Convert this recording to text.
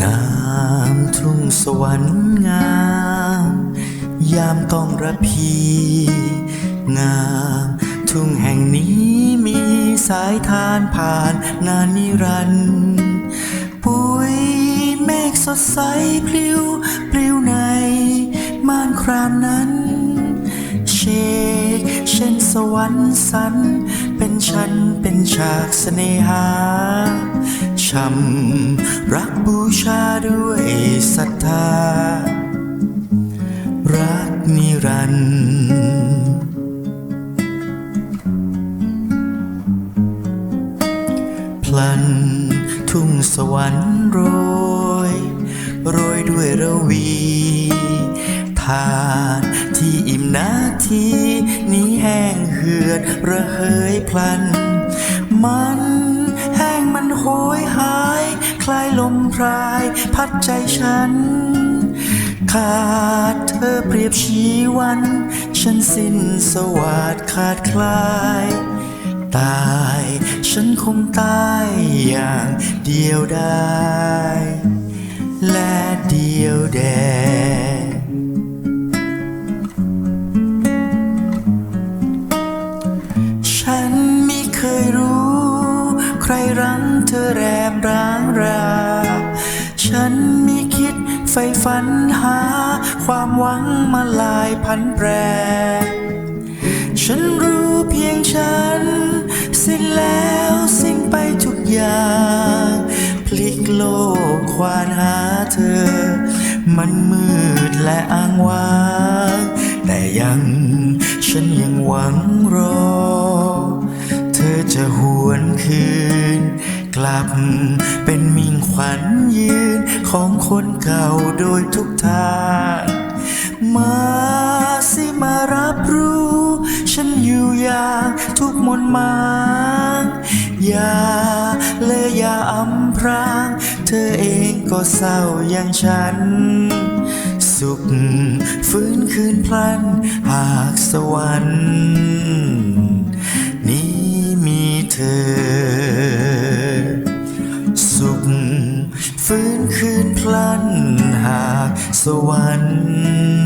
งามทุ่งสวรรค์งาม ยามต้องระพี งาม ทุ่งแห่งนี้มีสายทานผ่านนานนิรันด์ปุยเมฆสดใสพลิ้ว ปลิวในม่านครามนั้น ช่นสวรรค์สัน เป็นฉันเป็นฉากเสน่หาช่ำรักบูชาด้วยศรัทธา รักนิรันดร์พลันทุ่งสวรรค์โรย โรยด้วยระวี ทาน ที่อิ่มนาทีนี้แห้งเหือดระเหยพลัน มันแห้งมันโหยหาย คลายลมพรายพัดใจฉัน ขาดเธอเปรียบชีวัน ฉันสิ้นสวัสดขาดคลายตาย ฉันคงตายอย่างเดียวได้ และเดียวแด รรั้งเธอแรมร้างรา ฉันม่คิดใฝ่ฝันหา ความหวังมาลายพันแปร ฉันรู้เพียงฉัน สิ้นแล้วสิ้นไปทุกอย่าง พลิกโลกควานหาเธอ มันมืดและอ้างว้าง แต่ยังฉันยังหวังรอ เธอจะหวนคืน ลับ เป็นมิ่งขวัญยืนของคนเก่าโดยทุกทางมาสิมารับรู้ ฉันอยู่อย่างทุกมนต์มางอย่าเลยอย่าอำพราง เธอเองก็เศร้าอย่างฉัน สุขฟื้นคืนพลัน หากสวรรค์ นี้มีเธอ สวรรค์